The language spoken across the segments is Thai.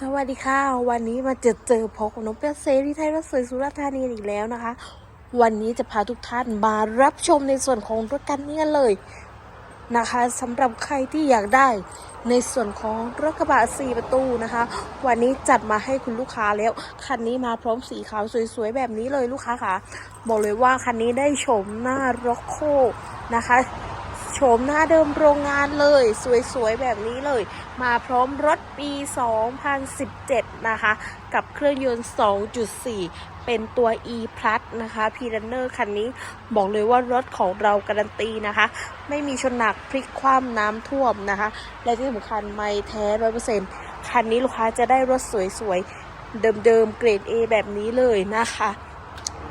สวัสดีค่ะ วันนี้มาเจอเจอพบกับน้องเปียเซรีไทยรถสวยสุราษฎร์ธานีอีกแล้วนะคะ วันนี้จะพาทุกท่านมารับชมในส่วนของรถกันนี้กันเลยนะคะสำหรับใครที่อยากได้ในส่วนของรถกระบะ4ประตูนะคะ วันนี้จัดมาให้คุณลูกค้าแล้ว คันนี้มาพร้อมสีขาวสวยๆแบบนี้เลยลูกค้าค่ะ บอกเลยว่าคันนี้ได้ชมหน้าร็อกโคนะคะ มหน้าเดิมโรงงานเลย สวยๆ แบบนี้เลย มาพร้อมรถปี 2017 นะคะ กับเครื่องยนต์ 2.4 เป็นตัว e plus นะคะ p r u n n e r คันนี้บอกเลยว่ารถของเราการันตีนะคะ ไม่มีชนหนักพลิกคว่ำน้ำท่วมนะคะ และที่สำคัญไม่แท้ 100%คันนี้ลูกค้าจะได้รถสวยๆ เดิมๆ เกรด A แบบนี้เลยนะคะ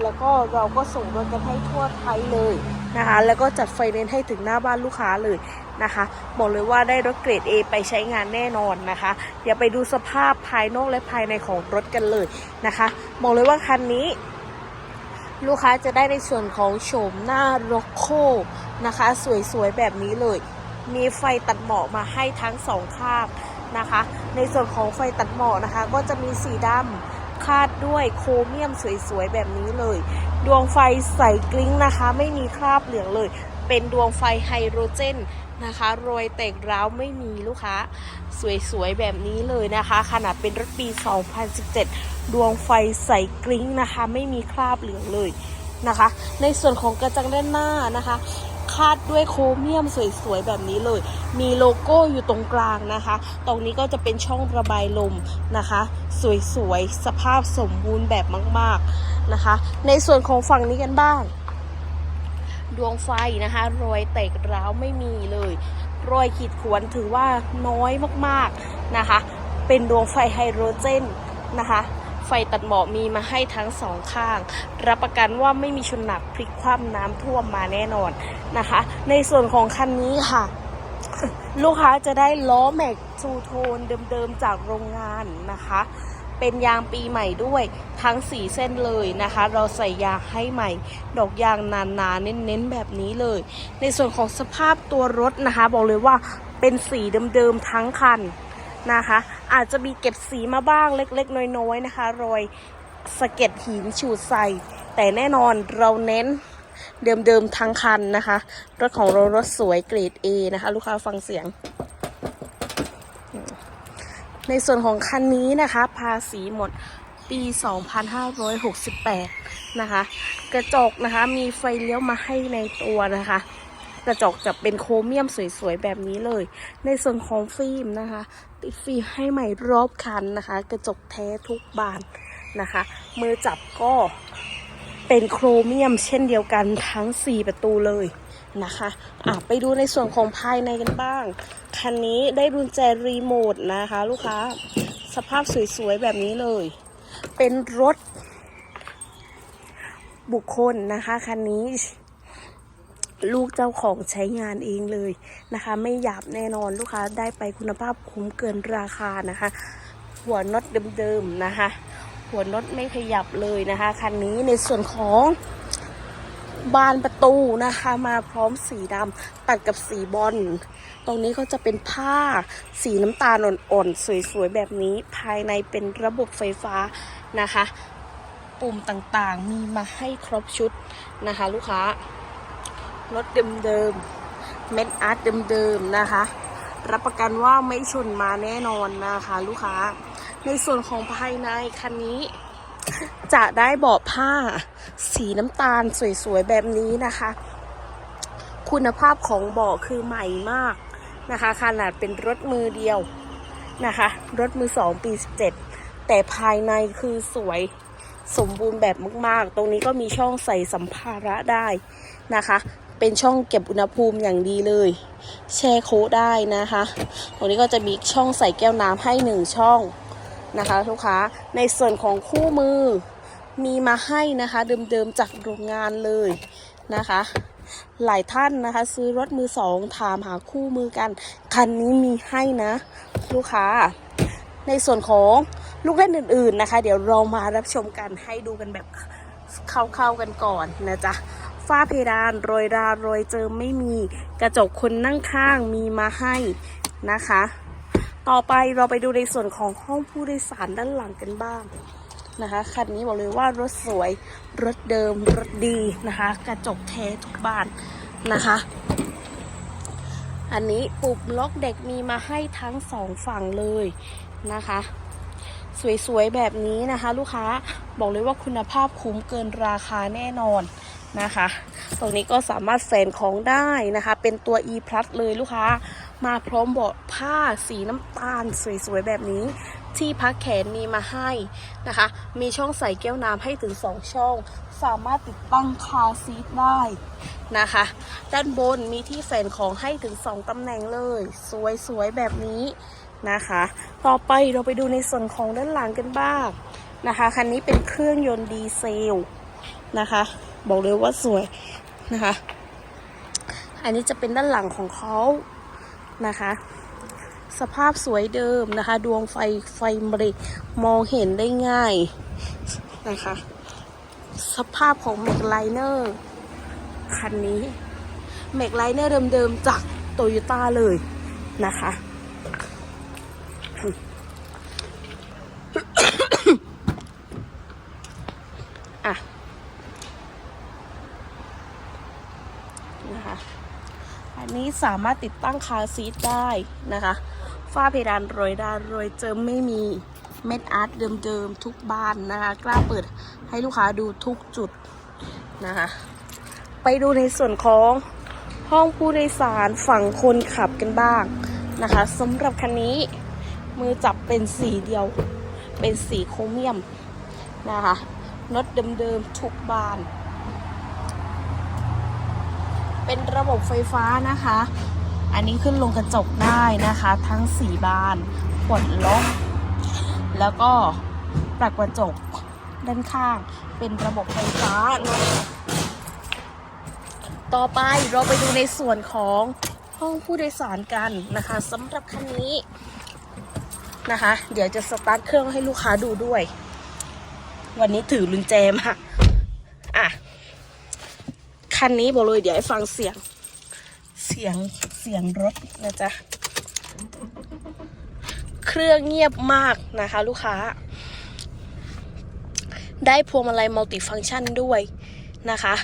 แล้วก็เราก็ส่งรถกันให้ทั่วไทยเลยนะคะ แล้วก็จัดไฟแนนซ์ให้ถึงหน้าบ้านลูกค้าเลยนะคะ บอกเลยว่าได้รถเกรด A ไปใช้งานแน่นอนนะคะ เดี๋ยวไปดูสภาพภายนอกและภายในของรถกันเลยนะคะ บอกเลยว่าคันนี้ ลูกค้าจะได้ในส่วนของโฉมหน้าร็อกโคนะคะ สวยๆ แบบนี้เลย มีไฟตัดหมอกมาให้ทั้งสองข้างนะคะ ในส่วนของไฟตัดหมอกนะคะ ก็จะมีสีดำ คาดด้วยโครเมียมสวยๆ แบบนี้เลย ดวงไฟใสกลิ้งนะคะ ไม่มีคราบเหลืองเลย เป็นดวงไฟไฮโดรเจนนะคะรอยแตกร้าวไม่มีลูกค้า สวยๆ แบบนี้เลยนะคะ ขนาดเป็นรถปี 2017 ดวงไฟใสกริ้งนะคะ ไม่มีคราบเหลืองเลยนะคะ ในส่วนของกระจังด้านหน้านะคะ คาดด้วยโครเมียมสวยๆแบบนี้เลย มีโลโก้อยู่ตรงกลางนะคะ ตรงนี้ก็จะเป็นช่องระบายลมนะคะ สวยๆ สภาพสมบูรณ์แบบมากๆนะคะ ในส่วนของฝั่งนี้กันบ้าง ดวงไฟนะคะ รอยแตกร้าวไม่มีเลย รอยขีดข่วนถือว่าน้อยมากๆนะคะ เป็นดวงไฟไฮโดรเจนนะคะ ไฟตัดหมอกมีมาให้ทั้งสองข้าง รับประกันว่าไม่มีชนหนักพลิกคว่ำน้ำท่วมมาแน่นอนนะคะ ในส่วนของคันนี้ค่ะ ลูกค้าจะได้ล้อแม็กซูโทนเดิมๆจากโรงงานนะคะเป็นยางปีใหม่ด้วยทั้งสี่เส้นเลยนะคะ เราใส่ยางให้ใหม่ ดอกยางนานๆเน้นๆแบบนี้เลย ในส่วนของสภาพตัวรถนะคะ บอกเลยว่าเป็นสีเดิมๆทั้งคันนะคะ อาจจะมีเก็บสีมาบ้างเล็กๆ น้อยๆนะคะรอยสะเก็ดหินฉูดใส่ แต่แน่นอนเราเน้นเดิมๆทั้งคันนะคะ รถของเรารถสวยเกรด A นะคะ ลูกค้าฟังเสียง ในส่วนของคันนี้นะคะ ภาษีหมดปี 2568 นะคะ กระจกนะคะมีไฟเลี้ยวมาให้ในตัวนะคะ กระจกจะเป็นโครเมียมสวยๆแบบนี้เลย ในส่วนของฟิล์มนะคะ ติดฟิล์มให้ใหม่รอบคันนะคะ กระจกแท้ทุกบานนะคะ มือจับก็เป็นโครเมียมเช่นเดียวกันทั้ง 4 ประตูเลยนะคะอะไปดูในส่วนของภายในกันบ้าง คันนี้ได้รุนแจรีโมทนะคะ ลูกค้า สภาพสวยๆแบบนี้เลย เป็นรถบุคคลนะคะ คันนี้ ลูกเจ้าของใช้งานเองเลยนะคะ ไม่หยาบแน่นอนลูกค้าได้ไปคุณภาพคุ้มเกินราคานะคะ หัวน็อตเดิมๆนะคะ หัวน็อตไม่ขยับเลยนะคะคันนี้ในส่วนของบานประตูนะคะมาพร้อมสีดำตัดกับสีบอล ตรงนี้ก็จะเป็นผ้าสีน้ำตาลอ่อนๆ สวยๆ แบบนี้ภายในเป็นระบบไฟฟ้านะคะ ปุ่มต่างๆมีมาให้ครบชุดนะคะลูกค้า รถเดิมๆ เม็ดอาร์ตเดิมๆ นะคะ รับประกันว่าไม่ชนมาแน่นอนนะคะ ลูกค้า ในส่วนของภายในคันนี้ จะได้เบาะผ้า สีน้ำตาลสวยๆ แบบนี้นะคะ คุณภาพของเบาะคือใหม่มากนะคะ ขนาดเป็นรถมือเดียวนะคะ รถมือสองปี 17 แต่ภายในคือสวยสมบูรณ์แบบมาก ๆ ตรงนี้ก็มีช่องใส่สัมภาระได้นะคะ เป็นช่องเก็บอุณหภูมิอย่างดีเลย แช่โค้กได้นะคะ ตรงนี้ก็จะมีช่องใส่แก้วน้ำให้หนึ่งช่องนะคะลูกค้าในส่วนของคู่มือมีมาให้นะคะ เดิมๆจากโรงงานเลยนะคะ หลายท่านนะคะ ซื้อรถมือสองถามหาคู่มือกัน คันนี้มีให้นะ ลูกค้า ในส่วนของลูกเล่นอื่น ๆนะคะ เดี๋ยวเรามารับชมกันให้ดูกันแบบเข้าๆกันก่อนนะจ๊ะ ฝ้าเพดานรอยรารอยเจิมไม่มีกระจกคนนั่งข้างมีมาให้นะคะ ต่อไปเราไปดูในส่วนของห้องผู้โดยสารด้านหลังกันบ้างนะคะคันนี้บอกเลยว่ารถสวยรถเดิมรถดีนะคะ กระจกแท้ทุกบานนะคะ อันนี้ปุ่มล็อกเด็กมีมาให้ทั้งสองฝั่งเลยนะคะ สวยๆแบบนี้นะคะ ลูกค้าบอกเลยว่าคุณภาพคุ้มเกินราคาแน่นอน นะคะ ตรงนี้ก็สามารถแฝนของได้นะคะ เป็นตัว e plus เลยลูกค้า มาพร้อมเบาะผ้าสีน้ำตาลสวยๆแบบนี้ ที่พักแขนมีมาให้นะคะ มีช่องใส่แก้วน้ำให้ถึง 2 ช่อง สามารถติดตั้งคาซีทได้นะคะ ด้านบนมีที่แฝนของให้ถึง 2ตำแหน่งเลย สวยๆแบบนี้นะคะ ต่อไปเราไปดูในส่วนของด้านหลังกันบ้างนะคะ คันนี้เป็นเครื่องยนต์ดีเซลนะคะ บอกเลยว่าสวยนะคะ อันนี้จะเป็นด้านหลังของเขานะคะ สภาพสวยเดิมนะคะ ดวงไฟไฟเบรกมองเห็นได้ง่ายนะคะ สภาพของแม็กไลเนอร์คันนี้แม็กไลเนอร์เดิมๆจากโตโยต้าเลยนะคะ อะ นะคะ อันนี้ สามารถติดตั้งคาซีทได้นะคะฝ้าเพดานโรยดานโรยเจิมไม่มีเม็ดอาร์ตเดิมๆทุกบ้านนะคะ กล้าเปิดให้ลูกค้าดูทุกจุดนะคะ ไปดูในส่วนของห้องผู้โดยสารฝั่งคนขับกันบ้างนะคะสำหรับคันนี้มือจับเป็นสีเดียว เป็นสีโครเมียมนะคะน็อตเดิมๆทุกบาน เป็นระบบไฟฟ้านะคะ อันนี้ขึ้นลงกระจกได้นะคะ ทั้ง4บานปลดล็อกแล้วก็ปรับกระจกด้านข้าง เป็นระบบไฟฟ้านะคะต่อไปเราไปดูในส่วนของห้องผู้โดยสารกันนะคะสำหรับคันนี้นะคะ เดี๋ยวจะสตาร์ทเครื่องให้ลูกค้าดูด้วย วันนี้ถือลุนแจมาอะ คันนี้บอกเลยเดี๋ยวให้ฟังเสียง เสียงเสียงรถนะจ๊ะ เครื่องเงียบมากนะคะ ลูกค้า ได้พวงมาลัยมัลติฟังก์ชันด้วยนะคะ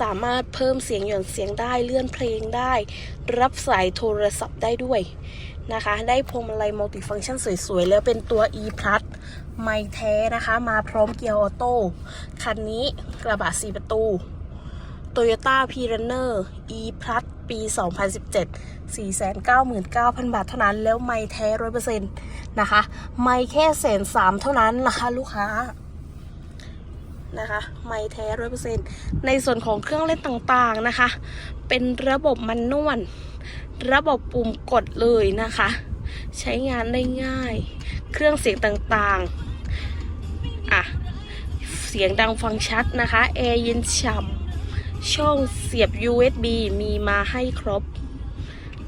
สามารถเพิ่มเสียงหย่อนเสียงได้เลื่อนเพลงได้ รับสายโทรศัพท์ได้ด้วยนะคะ ได้พวงมาลัยมัลติฟังก์ชันสวยๆ แล้วเป็นตัว e plus ไม่แท้นะคะ มาพร้อมเกียร์ออโต้ คันนี้กระบะสีประตู Toyota p r u n n e r e plus ปี 2017 499,000 บาทเท่านั้น แล้วไม่แท้ร้อยเปอร์เซ็นต์นะคะ ไม่แค่แสนสามเท่านั้นนะคะลูกค้านะคะ ไม่แท้ร้อยเปอร์เซ็นต์ในส่วนของเครื่องเล่นต่างๆนะคะ เป็นระบบมันนวลระบบปุ่มกดเลยนะคะ ใช้งานได้ง่าย เครื่องเสียงต่างๆ อะ เสียงดังฟังชัดนะคะ แอร์เย็นฉ่ำ ช่องเสียบ USB มีมาให้ครบ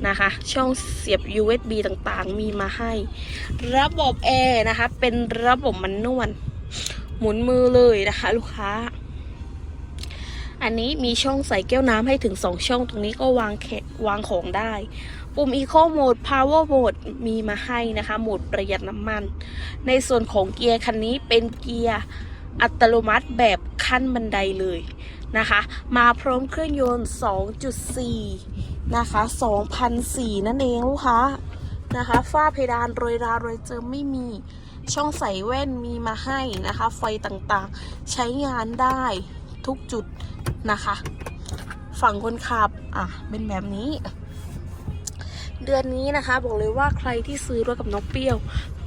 นะคะ ช่องเสียบ USB ต่างๆ มีมาให้ ระบบแอร์นะคะ เป็นระบบมันนวลหมุนมือเลยนะคะ ลูกค้า อันนี้มีช่องใส่แก้วน้ำให้ถึง 2 ช่องตรงนี้ก็วางแขวางของได้ ปุ่ม Eco Mode Power Mode มีมาให้นะคะ โหมดประหยัดน้ำมัน ในส่วนของเกียร์คันนี้เป็นเกียร์ อัตโนมัติแบบขั้นบันไดเลยนะคะ มาพร้อมเครื่องยนต์ 2.4 นะคะ2,004 นั่นเองลูกค้านะคะฝ้าเพดานโรยราโรยเจิมไม่มีช่องใส่แว่นมีมาให้นะคะ ไฟต่างๆ ใช้งานได้ทุกจุดนะคะ ฝั่งคนขับ อะ เป็นแบบนี้ เดือนนี้นะคะ บอกเลยว่าใครที่ซื้อรถกับน้องเปรี้ยว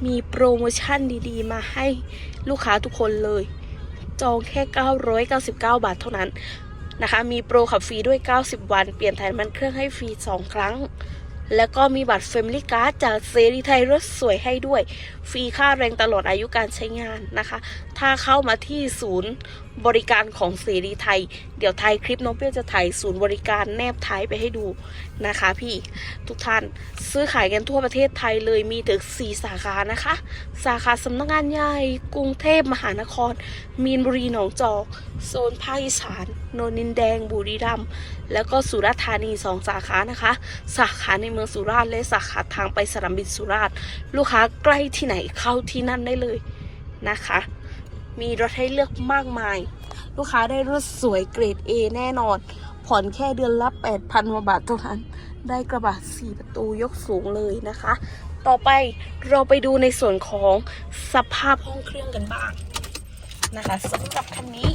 มีโปรโมชั่นดีๆ มาให้ลูกค้าทุกคนเลย จองแค่ 999 บาทเท่านั้นนะคะ มีโปรขับฟรีด้วย 90 วัน เปลี่ยนถ่ายน้ำมันเครื่องให้ฟรี 2 ครั้ง แล้วก็มีบัตร Family Card จากเซรีไทยรถสวยให้ด้วย ฟรีค่าแรงตลอดอายุการใช้งานนะคะ ถ้าเข้ามาที่ศูนย์บริการของเสรีไทย เดี๋ยวไทยคลิปน้องเปรี้ยวจะถ่ายศูนย์บริการแนบท้ายไปให้ดูนะคะพี่ทุกท่านซื้อขายกันทั่วประเทศไทยเลยมีถึง 4 สาขานะคะ สาขาสำนักงานใหญ่กรุงเทพมหานคร มีนบุรีหนองจอก โซนภาคอีสานโนนินแดง บุรีรัมย์แล้วก็สุราษฎร์ธานีสองสาขานะคะ สาขาในเมืองสุราษฎร์และสาขาทางไปสนามบินสุราษฎร์ลูกค้าใกล้ที่ไหนเข้าที่นั่นได้เลยนะคะ มีรถให้เลือกมากมาย ลูกค้าได้รถสวยเกรด A แน่นอน ผ่อนแค่เดือนละ 8,000กว่าบาทเท่านั้น ได้กระบะ 4 ประตูยกสูงเลยนะคะ ต่อไปเราไปดูในส่วนของสภาพห้องเครื่องกันบ้างนะคะสำหรับคันนี้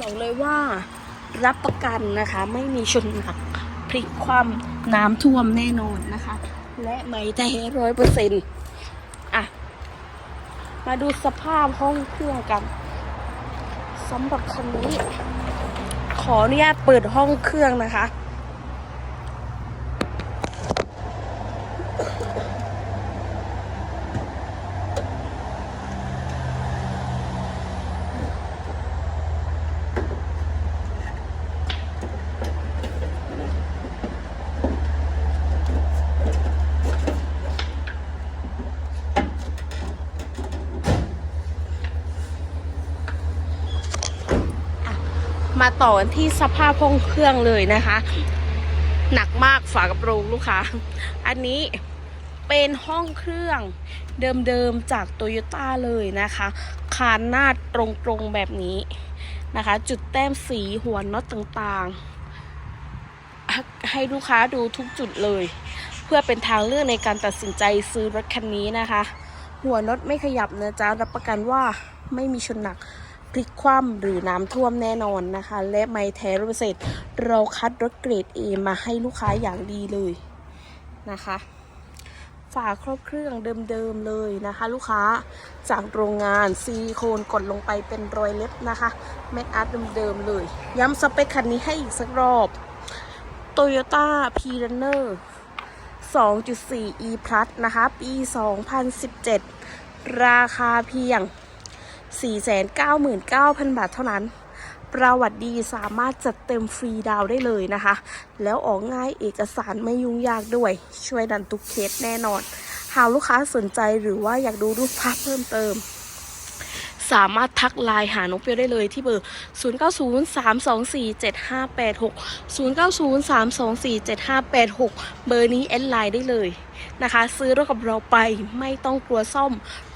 บอกเลยว่ารับประกันนะคะ ไม่มีชนหนักพลิกคว่ำน้ำท่วมแน่นอนนะคะ และไม่แต่ร้อยเปอร์เซ็นต์ มาดูสภาพห้องเครื่องกันสำหรับคันนี้ ขออนุญาตเปิดห้องเครื่องนะคะ มาต่อที่สภาพห้องเครื่องเลยนะคะ หนักมากฝากระโปรงลูกค้า อันนี้เป็นห้องเครื่องเดิมๆจากโตโยต้าเลยนะคะ คานหน้าตรงๆแบบนี้นะคะ จุดแต้มสีหัวน็อตต่างๆ ให้ลูกค้าดูทุกจุดเลย เพื่อเป็นทางเลือกในการตัดสินใจซื้อรถคันนี้นะคะ หัวน็อตไม่ขยับนะจ๊ะรับประกันว่าไม่มีชนหนัก พลิกคว่ำหรือน้ำท่วมแน่นอนนะคะ และไม้แท้ร้อยเปอร์เซ็นต์เราคัดรถเกรด A มาให้ลูกค้าอย่างดีเลยนะคะฝาครอบเครื่องเดิมๆเลยนะคะ ลูกค้าจากโรงงานซีลิโคนกดลงไปเป็นรอยเล็บนะคะแม็กอาร์ตเดิมๆเลย ย้ำสเปคคันนี้ให้อีกสักรอบ Toyota p r u n n e r 2.4 e plus นะคะ ปี 2017 ราคาเพียง 499,000 บาทเท่านั้น ประวัติดีสามารถจัดเต็มฟรีดาวได้เลยนะคะ แล้วออกง่ายเอกสารไม่ยุ่งยากด้วย ช่วยดันทุกเคสแน่นอน หากลูกค้าสนใจหรือว่าอยากดูรูปภาพเพิ่มเติมสามารถทักไลน์หาน้องเปียวได้เลยที่เบอร์ 0903247586 0903247586 เบอร์นี้แอดไลน์ได้เลย นะคะ ซื้อรถกับเราไปไม่ต้องกลัวซ่อม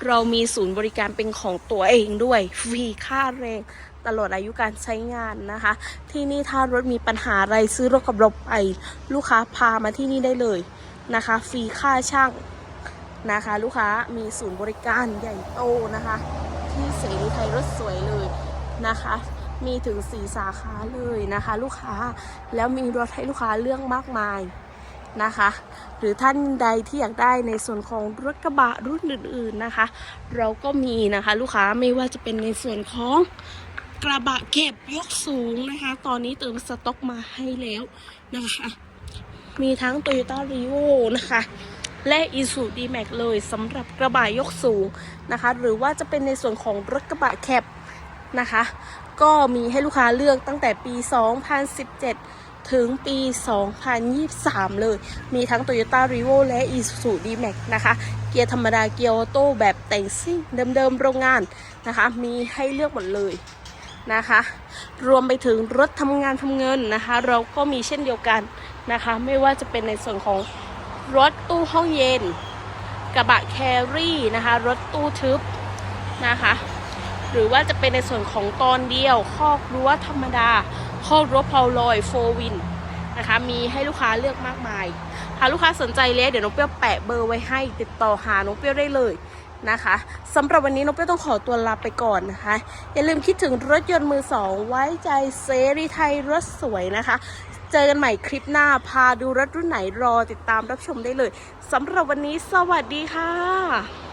เรามีศูนย์บริการเป็นของตัวเองด้วย ฟรีค่าแรงตลอดอายุการใช้งานนะคะ ที่นี่ถ้ารถมีปัญหาอะไรซื้อรถกับเราไป ลูกค้าพามาที่นี่ได้เลยนะคะ ฟรีค่าช่างนะคะ ลูกค้ามีศูนย์บริการใหญ่โตนะคะ ที่เสรีไทยรถสวยเลยนะคะมีถึงสีสาขาเลยนะคะ ลูกค้าแล้วมีรถให้ลูกค้าเลือกมากมาย นะคะ หรือท่านใดที่อยากได้ในส่วนของรถกระบะรุ่นอื่นๆนะคะ เราก็มีนะคะลูกค้าไม่ว่าจะเป็นในส่วนของกระบะเก็บยกสูงนะคะ ตอนนี้เติมสต็อกมาให้แล้วนะคะ มีทั้ง Toyota r e v o นะคะ และ i s u d m a x เลยสำหรับกระบะยกสูงนะคะ หรือว่าจะเป็นในส่วนของรถกระบะแคบนะคะ ก็มีให้ลูกค้าเลือกตั้งแต่ปี 2017 ถึงปี 2023 เลย มีทั้ง Toyota r e v o และ Isuzu D-Max นะคะ เกียร์ธรรมดาเกียร์ออโต้แบบแต่งซิ่งเดิมๆโรงงานนะคะ มีให้เลือกหมดเลยนะคะ รวมไปถึงรถทำงานทำเงินนะคะ เราก็มีเช่นเดียวกันนะคะ ไม่ว่าจะเป็นในส่วนของรถตู้ห้องเย็น กระบะแครี่นะคะ รถตู้ทึบนะคะ หรือว่าจะเป็นในส่วนของตอนเดียวคอกรั้วธรรมดา คอกรั้วเพลาลอยโฟวินนะคะ มีให้ลูกค้าเลือกมากมายหากลูกค้าสนใจแล้วเดี๋ยวน้องเปรี้ยวแปะเบอร์ไว้ให้ติดต่อหาน้องเปรี้ยวได้เลยนะคะสำหรับวันนี้น้องเปี้ยวต้องขอตัวลาไปก่อนนะคะ อย่าลืมคิดถึงรถยนต์มือสองไว้ใจเซรีไทยรถสวยนะคะ เจอกันใหม่คลิปหน้าพาดูรถรุ่นไหนรอติดตามรับชมได้เลยสำหรับวันนี้สวัสดีค่ะ